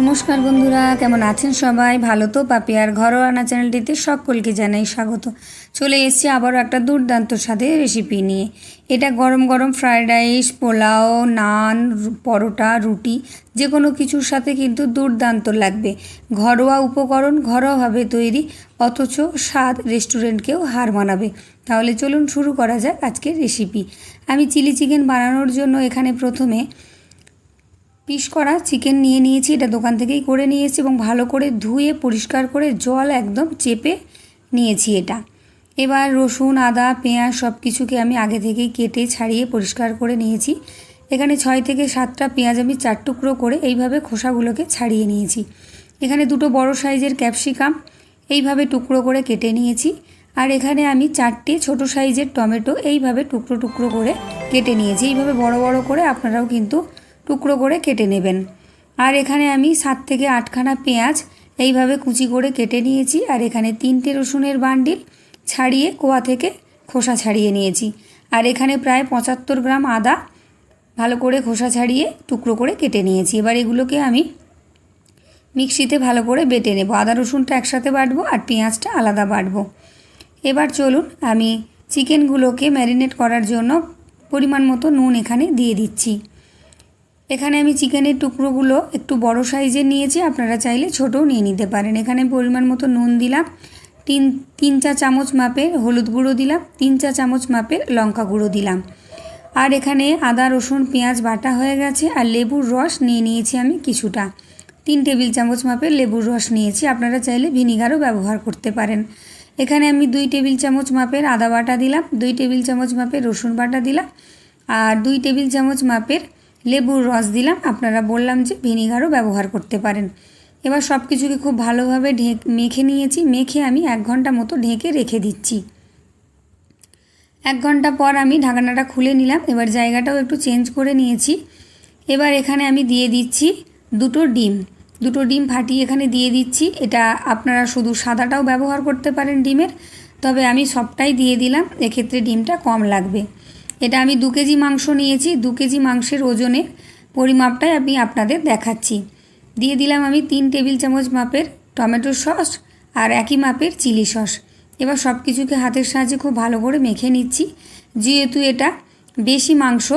নমস্কার বন্ধুরা, কেমন আছেন সবাই? ভালো তো? পাপিয়ার ঘরোয়ানা চ্যানেলটিতে সকলকে জানাই স্বাগত। চলে এসেছি আবারও একটা দুর্দান্ত স্বাদে রেসিপি নিয়ে। এটা গরম গরম ফ্রায়েড রাইস পোলাও, নান পরোটা, রুটি যে কোনো কিছুর সাথে কিন্তু দুর্দান্ত লাগবে। ঘরোয়া উপকরণ ঘরোয়াভাবে তৈরি, অথচ স্বাদ রেস্টুরেন্টকেও হার মানাবে। তাহলে চলুন শুরু করা যাক আজকের রেসিপি আমি চিলি চিকেন বানানোর জন্য এখানে প্রথমে পিস করা চিকেন নিয়ে নিয়েছি, এটা দোকান থেকেই করে নিয়েছি এবং ভালো করে ধুয়ে, পরিষ্কার করে জল একদম চেপে নিয়েছি এটা। এবার রসুন, আদা, পেঁয়াজ সব কিছুকে আমি আগে থেকেই কেটে ছাড়িয়ে পরিষ্কার করে নিয়েছি। এখানে ছয় থেকে সাতটা পেঁয়াজ আমি চার টুকরো করে এইভাবে খোসাগুলোকে ছাড়িয়ে নিয়েছি। এখানে দুটো বড় সাইজের ক্যাপসিকাম এইভাবে টুকরো করে কেটে নিয়েছি। আর এখানে আমি চারটে ছোট সাইজের টমেটো এইভাবে টুকরো টুকরো করে কেটে নিয়েছি। এইভাবে বড় বড় করে আপনারাও কিন্তু টুকরো করে কেটে নেবেন। আর এখানে আমি সাত থেকে আটখানা পেঁয়াজ এইভাবে কুচি করে কেটে নিয়েছি। আর এখানে তিনটে রসুনের বান্ডিল ছাড়িয়ে কোয়া থেকে খোসা ছাড়িয়ে নিয়েছি। আর এখানে প্রায় পঁচাত্তর গ্রাম আদা ভালো করে খোসা ছাড়িয়ে টুকরো করে কেটে নিয়েছি। এবার এগুলোকে আমি মিক্সিতে ভালো করে বেটে নেব। আদা রসুনটা একসাথে বাটবো আর পেঁয়াজটা আলাদা বাটবো। এবার চলুন আমি চিকেনগুলোকে ম্যারিনেট করার জন্য পরিমাণ মতো নুন এখানে দিয়ে দিচ্ছি। এখানে আমি চিকেনের টুকরোগুলো একটু বড় সাইজের নিয়েছি, আপনারা চাইলে ছোটও নিয়ে নিতে পারেন। এখানে পরিমাণ মতো নুন দিলাম, তিন তিন চা চামচ মাপের হলুদ গুঁড়ো দিলাম, তিন চা চামচ মাপের লঙ্কা গুঁড়ো দিলাম। আর এখানে আদা, রসুন, পেঁয়াজ বাটা হয়ে গেছে, আর লেবুর রস নিয়ে নিয়েছি আমি কিছুটা। তিন টেবিল চামচ মাপের লেবুর রস নিয়েছি, আপনারা চাইলে ভিনিগারও ব্যবহার করতে পারেন। এখানে আমি দুই টেবিল চামচ মাপের আদা বাটা দিলাম, দুই টেবিল চামচ মাপের রসুন বাটা দিলাম, আর দুই টেবিল চামচ মাপের লেবুর রস দিলাম, আপনারা বললাম যে ভিনিগারও ব্যবহার করতে পারেন। এবার সব কিছুকে খুব ভালোভাবে ঢেক মেখে নিয়েছি, মেখে আমি এক ঘণ্টা মতো ঢেকে রেখে দিচ্ছি। এক ঘণ্টা পর আমি ঢাকনাটা খুলে নিলাম, এবার জায়গাটাও একটু চেঞ্জ করে নিয়েছি। এবার এখানে আমি দিয়ে দিচ্ছি দুটো ডিম। দুটো ডিম ফাটিয়ে এখানে দিয়ে দিচ্ছি, এটা আপনারা শুধু সাদাটাও ব্যবহার করতে পারেন ডিমের, তবে আমি সবটাই দিয়ে দিলাম, এক্ষেত্রে ডিমটা কম লাগবে। এটা আমি দু কেজি মাংস নিয়েছি, দু কেজি মাংসের ওজনের পরিমাপটাই আমি আপনাদের দেখাচ্ছি। দিয়ে দিলাম আমি তিন টেবিল চামচ মাপের টমেটো সস আর একই মাপের চিলি সস। এবার সব কিছুকে হাতের সাহায্যে খুব ভালো করে মেখে নিচ্ছি। যেহেতু এটা বেশি মাংস,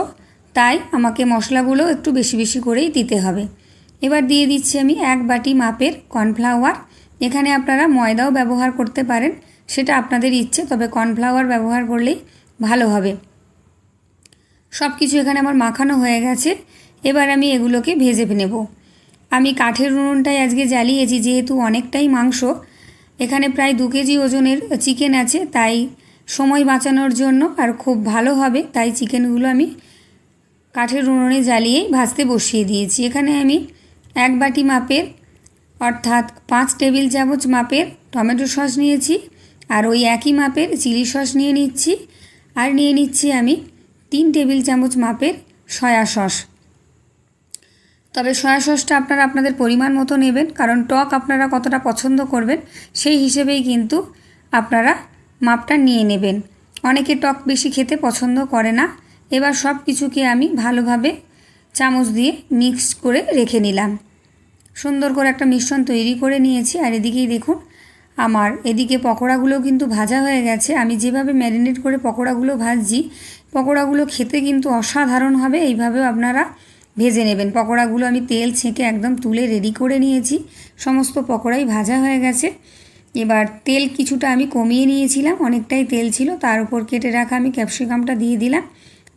তাই আমাকে মশলাগুলো একটু বেশি বেশি করেই দিতে হবে। এবার দিয়ে দিচ্ছি আমি এক বাটি মাপের কর্নফ্লাওয়ার। এখানে আপনারা ময়দাও ব্যবহার করতে পারেন, সেটা আপনাদের ইচ্ছে, তবে কর্নফ্লাওয়ার ব্যবহার করলেই ভালো হবে। সব কিছু এখানে আমার মাখানো হয়ে গেছে। এবার আমি এগুলোকে ভেজে নেব। আমি কাঠের উনুনটাই আজকে জ্বালিয়েছি, যেহেতু অনেকটাই মাংস। এখানে প্রায় দু কেজি ওজনের চিকেন আছে, তাই সময় বাঁচানোর জন্য আর খুব ভালো হবে, তাই চিকেনগুলো আমি কাঠের উনুনে জ্বালিয়েই ভাজতে বসিয়ে দিয়েছি। এখানে আমি এক বাটি মাপের, অর্থাৎ পাঁচ টেবিল চামচ মাপের টমেটো সস নিয়েছি, আর ওই একই মাপের চিলি সস নিয়ে নিচ্ছি। আর নিয়ে নিচ্ছি আমি তিন টেবিল চামচ মাপের সয়া সস। তবে সয়া সসটা আপনারা আপনাদের পরিমাণ মতো নেবেন, কারণ টক আপনারা কতটা পছন্দ করবেন সেই হিসেবেই কিন্তু আপনারা মাপটা নিয়ে নেবেন। অনেকে টক বেশি খেতে পছন্দ করে না। এবার সব কিছুকে আমি ভালোভাবে চামচ দিয়ে মিক্স করে রেখে নিলাম। সুন্দর করে একটা মিশ্রণ তৈরি করে নিয়েছি, আর এদিকেই দেখুন আমার, এদিকে পকোড়াগুলো কিন্তু ভাজা হয়ে গেছে। আমি যেভাবে ম্যারিনেট করে পকোড়াগুলো ভাজছি পকোড়াগুলো খেতে কিন্তু অসাধারণ হবে, এইভাবেও আপনারা ভেজে নেবেন। পকোড়াগুলো আমি তেল ছেঁকে একদম তুলে রেডি করে নিয়েছি। সমস্ত পকোড়াই ভাজা হয়ে গেছে। এবার তেল কিছুটা আমি কমিয়ে নিয়েছিলাম, অনেকটাই তেল ছিল। তার উপর কেটে রাখা আমি ক্যাপসিকামটা দিয়ে দিলাম।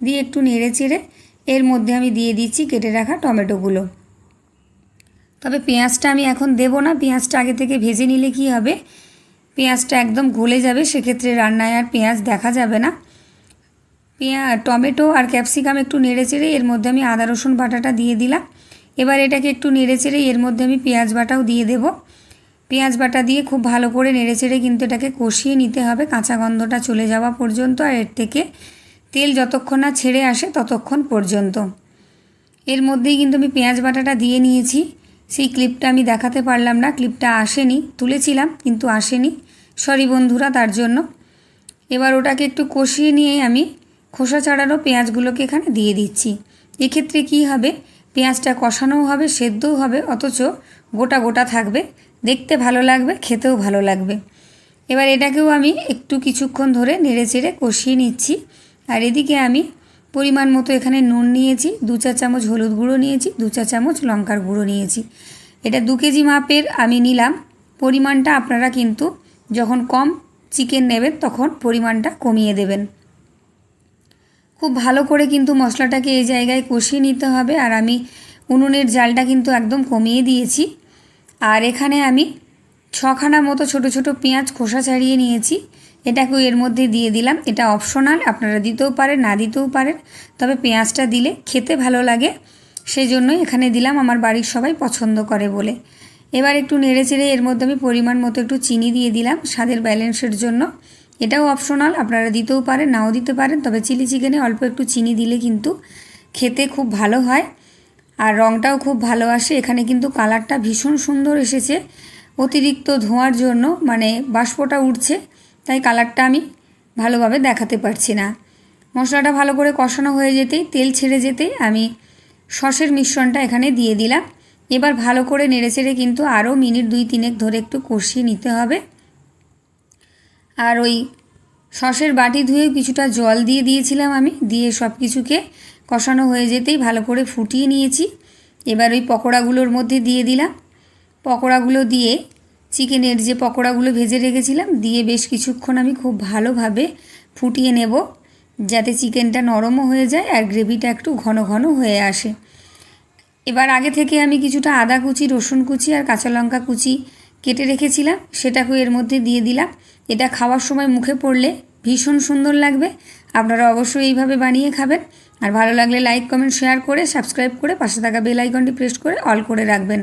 দিয়ে একটু নেড়ে চেড়ে এর মধ্যে আমি দিয়ে দিচ্ছি কেটে রাখা টমেটোগুলো। তবে পেঁয়াজটা আমি এখন দেবো না, পেঁয়াজটা আগে থেকে ভেজে নিলে কি হবে? পেঁয়াজটা একদম গলে যাবে, সেক্ষেত্রে রান্নায় আর পেঁয়াজ দেখা যাবে না। পেঁয়া, টমেটো আর ক্যাপসিকাম একটু নেড়ে চেড়ে এর মধ্যে আমি আদা, রসুন বাটাটা দিয়ে দিলাম। এবার এটাকে একটু নেড়ে চেড়ে এর মধ্যে আমি পেঁয়াজ বাটাও দিয়ে দেব। পেঁয়াজ বাটা দিয়ে খুব ভালো করে নেড়ে চেড়ে কিন্তু এটাকে কষিয়ে নিতে হবে। কাঁচা গন্ধটা চলে যাওয়া পর্যন্ত আর এর থেকে তেল যতক্ষণ না ছেড়ে আসে ততক্ষণ পর্যন্ত। এর মধ্যেই কিন্তু আমি পেঁয়াজ বাটাটা দিয়ে নিয়েছি। সেই ক্লিপটা আমি দেখাতে পারলাম না, ক্লিপটা আসেনি, তুলেছিলাম কিন্তু আসেনি। সরি বন্ধুরা, তার জন্য। এবার ওটাকে একটু কষিয়ে নিয়ে আমি খোসা ছাড়ানো পেঁয়াজগুলোকে এখানে দিয়ে দিচ্ছি। এক্ষেত্রে কি হবে? পেঁয়াজটা কষানোও হবে, সেদ্ধও হবে, অথচ গোটা গোটা থাকবে। দেখতে ভালো লাগবে, খেতেও ভালো লাগবে। এবার এটাকেও আমি একটু কিছুক্ষণ ধরে নেড়ে চেড়ে কষিয়ে নিচ্ছি। আর এদিকে আমি পরিমাণ মতো এখানে নুন নিয়েছি, দু চা চামচ হলুদ গুঁড়ো নিয়েছি, দু চা চামচ লঙ্কার গুঁড়ো নিয়েছি। এটা দু কেজি মাপের আমি নিলাম। পরিমাণটা আপনারা কিন্তু যখন কম চিকেন নেবেন তখন পরিমাণটা কমিয়ে দেবেন। খুব ভালো করে কিন্তু মশলাটাকে এই জায়গায় কষিয়ে নিতে হবে, আর আমি উনুনের জালটা কিন্তু একদম কমিয়ে দিয়েছি। আর এখানে আমি ছখানা মতো ছোট ছোট পেঁয়াজ খোসা ছাড়িয়ে নিয়েছি। এটাকেও এর মধ্যে দিয়ে দিলাম। এটা অপশনাল, আপনারা দিতেও পারেন, না দিতেও পারেন। তবে পেঁয়াজটা দিলে খেতে ভালো লাগে সেই জন্যই এখানে দিলাম আমার বাড়ির সবাই পছন্দ করে বলে। এবার একটু নেড়ে চেড়ে এর মধ্যে আমি পরিমাণ মতো একটু চিনি দিয়ে দিলাম স্বাদের ব্যালেন্সের জন্য। এটাও অপশনাল আপনারা দিতেও পারেন, নাও দিতে পারেন, তবে চিলি চিকেনে অল্প একটু চিনি দিলে কিন্তু খেতে খুব ভালো হয়। আর রঙটাও খুব ভালো আসে, এখানে কিন্তু কালারটা ভীষণ সুন্দর এসেছে, অতিরিক্ত ধোঁয়ার জন্য মানে বাষ্পটা উঠছে, তাই কালারটা আমি ভালোভাবে দেখাতে পারছি না। মশলাটা ভালো করে কষানো হয়ে যেতেই, তেল ছেড়ে যেতেই আমি সসের মিশ্রণটা এখানে দিয়ে দিলাম। এবার ভালো করে নেড়েচেড়ে কিন্তু আরও মিনিট দুই তিনেক ধরে একটু কষিয়ে নিতে হবে। আর ওই সসের বাটি ধুয়ে কিছুটা জল দিয়ে দিয়েছিলাম আমি, দিয়ে সব কিছুকে কষানো হয়ে যেতেই ভালো করে ফুটিয়ে নিয়েছি। এবার ওই পকোড়াগুলোর মধ্যে দিয়ে দিলাম। পকোড়াগুলো দিয়ে চিকেনের যে পকোড়াগুলো ভেজে রেখেছিলাম, দিয়ে বেশ কিছুক্ষণ আমি খুব ভালোভাবে ফুটিয়ে নেব, যাতে চিকেনটা নরমও হয়ে যায় আর গ্রেভিটা একটু ঘন ঘন হয়ে আসে। এবার আগে থেকে আমি কিছুটা আদা কুচি, রসুন কুচি আর কাঁচা লঙ্কা কুচি কেটে রেখেছিলাম, সেটাকেও এর মধ্যে দিয়ে দিলাম। এটা খাওয়ার সময় মুখে পড়লে ভীষণ সুন্দর লাগবে। আপনারা অবশ্যই এইভাবে বানিয়ে খাবেন। আর ভালো লাগলে লাইক কমেন্ট শেয়ার করে সাবস্ক্রাইব করে পাশে থাকা বেল আইকনটি প্রেস করে অল করে রাখবেন।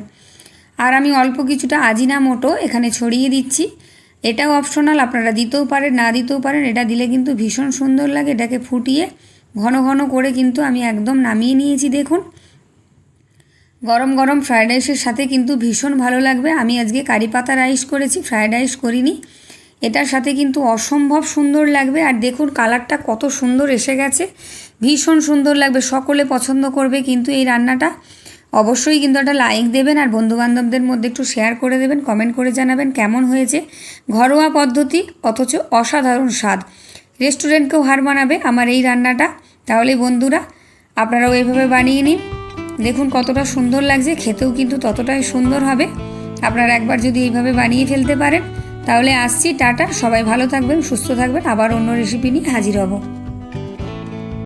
আর আমি অল্প কিছুটা আজিনা মোটো এখানে ছড়িয়ে দিচ্ছি। এটাও অপশনাল আপনারা দিতেও পারেন, না দিতেও পারেন, এটা দিলে কিন্তু ভীষণ সুন্দর লাগে, এটাকে ফুটিয়ে ঘন ঘন করে কিন্তু আমি একদম নামিয়ে নিয়েছি, দেখুন। গরম গরম ফ্রায়েড রাইসের সাথে কিন্তু ভীষণ ভালো লাগবে। আমি আজকে কারি পাতা রাইস করেছি ফ্রায়েড রাইস করিনি। এটার সাথে কিন্তু অসম্ভব সুন্দর লাগবে। আর দেখুন, কালারটা কত সুন্দর এসে গেছে। ভীষণ সুন্দর লাগবে। সকলে পছন্দ করবে কিন্তু এই রান্নাটা। অবশ্যই কিন্তু একটা লাইক দেবেন আর বন্ধুবান্ধবদের মধ্যে একটু শেয়ার করে দেবেন কমেন্ট করে জানাবেন কেমন হয়েছে। ঘরোয়া পদ্ধতি, অথচ অসাধারণ স্বাদ। রেস্টুরেন্টকেও হার মানাবে আমার এই রান্নাটা। তাহলে বন্ধুরা, আপনারাও এইভাবে বানিয়ে নিন। দেখুন কতটা সুন্দর লাগছে। খেতেও কিন্তু ততটাই সুন্দর হবে। আপনারা একবার যদি এইভাবে বানিয়ে ফেলতে পারেন তাহলে আসছি টাটা। সবাই ভালো থাকবেন সুস্থ থাকবেন। আবার অন্য রেসিপি নিয়ে হাজির হব।